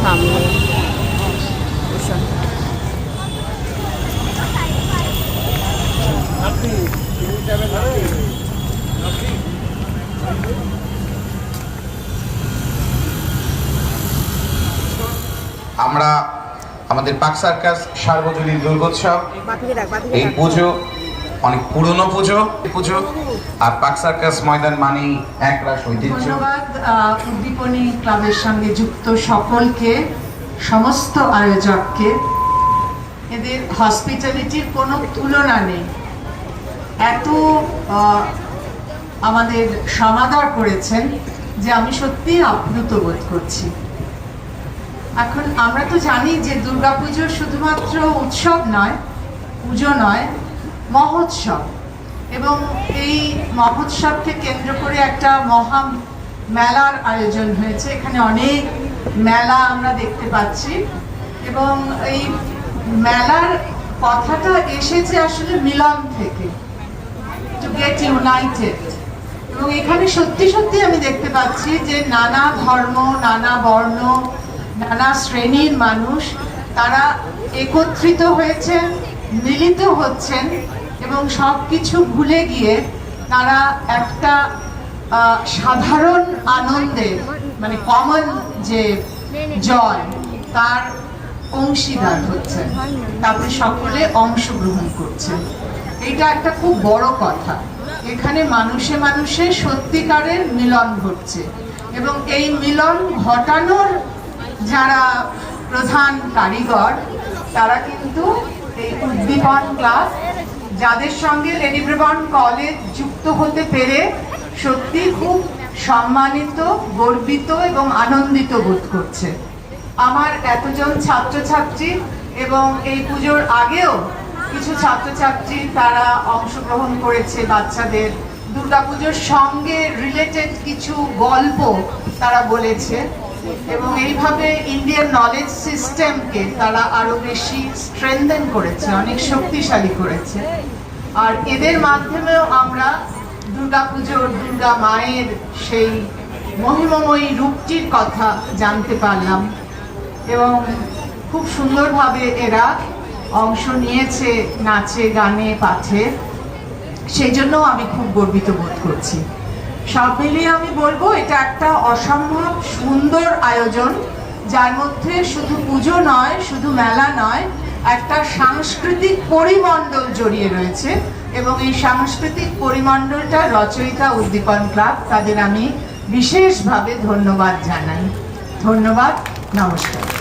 সামনে আমরা আমাদের পাক সার্কাস সার্বজনীন দুর্গোৎসব এই পুজো অনেক পুরনো পুজো পুজো আর পাক সার্কাস, ময়দান মানেই একরাশ ঐতিহ্য। ধন্যবাদ উদ্দীপনী ক্লাবের সঙ্গে যুক্ত সকলকে, সমস্ত আয়োজককে। এদের হসপিটালিটির কোনো তুলনা নেই। এত আমাদের সমাদর করেছেন যে আমি সত্যিই আপ্লুত বোধ করছি। এখন আমরা তো জানি যে দুর্গাপুজো শুধুমাত্র উৎসব নয়, পুজো নয় মহোৎসব। এবং এই মহোৎসবকে কেন্দ্র করে একটা মহা মেলার আয়োজন হয়েছে। এখানে অনেক মেলা আমরা দেখতে পাচ্ছি। এবং এই মেলার কথাটা এসেছে আসলে মিলন থেকে টু গেট ইউনাইটেড এবং এখানে সত্যি সত্যি আমি দেখতে পাচ্ছি যে নানা ধর্ম, নানা বর্ণ, নানা শ্রেণির মানুষ তারা একত্রিত হয়েছেন, মিলিত হচ্ছেন। এবং সব কিছু ভুলে গিয়ে তারা একটা সাধারণ আনন্দে মানে কমন যে জয়, তার অংশীদার হচ্ছে। তারপরে সকলে অংশগ্রহণ করছে। এটা একটা খুব বড় কথা। এখানে মানুষে মানুষে সত্যিকারের মিলন ঘটছে এবং এই মিলন ঘটানোর যারা প্রধান কারিগর, তারা কিন্তু এই উদ্দীপন ক্লাব যাদের সঙ্গে লেডি ব্রেবন কলেজ যুক্ত হতে পেরে সত্যি খুব সম্মানিত, গর্বিত এবং আনন্দিত বোধ করছে। আমার এতজন ছাত্রছাত্রী এবং এই পুজোর আগেও কিছু ছাত্রছাত্রী তারা অংশগ্রহণ করেছে বাচ্চাদের। দুর্গাপুজোর সঙ্গে রিলেটেড কিছু গল্প তারা বলেছে। এবং এইভাবে ইন্ডিয়ান নলেজ সিস্টেমকে তারা আরও বেশি স্ট্রেংথেন করেছে, অনেক শক্তিশালী করেছে। আর এদের মাধ্যমেও আমরা দুর্গাপুজোর দুর্গা মায়ের সেই মহিমময়ী রূপটির কথা জানতে পারলাম এবং খুব সুন্দরভাবে এরা অংশ নিয়েছে নাচে, গানে, পাঠে। সেই জন্য আমি খুব গর্বিত বোধ করছি। সব মিলিয়ে আমি বলব, এটা একটা অসম্ভব সুন্দর আয়োজন, যার মধ্যে শুধু পুজো নয়, শুধু মেলা নয়, একটা সাংস্কৃতিক পরিমণ্ডল জড়িয়ে রয়েছে এবং এই সাংস্কৃতিক পরিমণ্ডলটা রচয়িতা উদ্দীপন ক্লাব, তাদের আমি বিশেষভাবে ধন্যবাদ জানাই। ধন্যবাদ, নমস্কার।